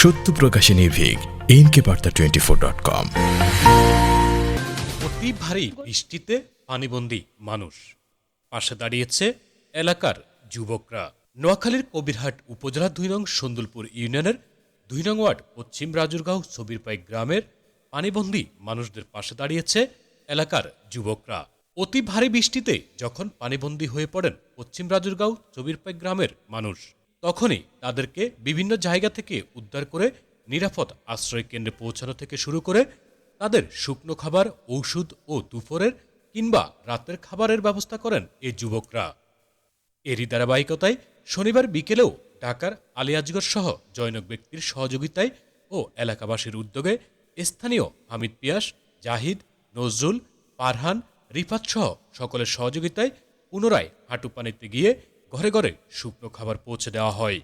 সত্য প্রকাশে নির্ভীক NK Barta twenty four dot com অতি ভারী বৃষ্টিতে পানিবন্দী মানুষ। পাশে দাঁড়িয়েছে এলাকার যুবকরা। নোয়াখালীর কবিরহাট উপজেলা দুই নং সন্দুলপুর ইউনিয়নের দুই নং ওয়ার্ড পশ্চিম রাজুরগাঁও ছবিরপাই গ্রামের পানিবন্দী মানুষদের পাশে দাঁড়িয়েছে এলাকার যুবকরা। অতি ভারী বৃষ্টিতে যখন পানিবন্দী হয়ে পড়েন পশ্চিম রাজুরগাঁও চবিরপাই গ্রামের মানুষ। তখনই তাদেরকে বিভিন্ন জায়গা থেকে উদ্ধার করে নিরাপদ আশ্রয় কেন্দ্রে পৌঁছানো থেকে শুরু করে তাদের শুকনো খাবার, ঔষধ ও দুপুরের কিংবা রাতের খাবারের ব্যবস্থা করেন এই যুবকরা। এরই ধারাবাহিকতায় শনিবার বিকেলেও ঢাকার আলিয়াজগর সহ জৈনক ব্যক্তির সহযোগিতায় ও এলাকাবাসীর উদ্যোগে স্থানীয় হামিদ পিয়াস, জাহিদ, নজরুল, পারহান, রিফাত সহ সকলের সহযোগিতায় পুনরায় হাঁটু পানিতে গিয়ে ঘরে ঘরে শুকনো খাবার পৌঁছে দেওয়া হয়।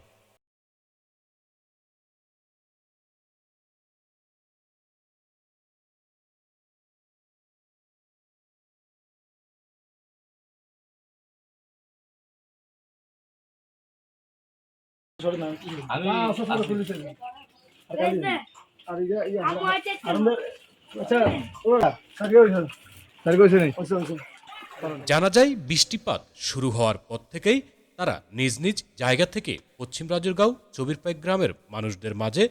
জানা যায় বৃষ্টিপাত শুরু হওয়ার পর থেকেই তারা নিজ নিজ জায়গা থেকে পশ্চিম রাজুরগাঁও চবিরপাই গ্রামের মানুষদের মাঝে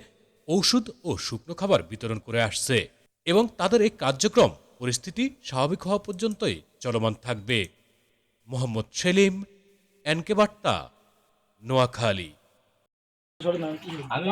ঔষধ ও শুকনো খাবার বিতরণ করে আসছে এবং তাদের এই কার্যক্রম পরিস্থিতি স্বাভাবিক হওয়া পর্যন্তই চলমান থাকবে। মোহাম্মদ সেলিম এনকে বার্তা নোয়াখালী। আমি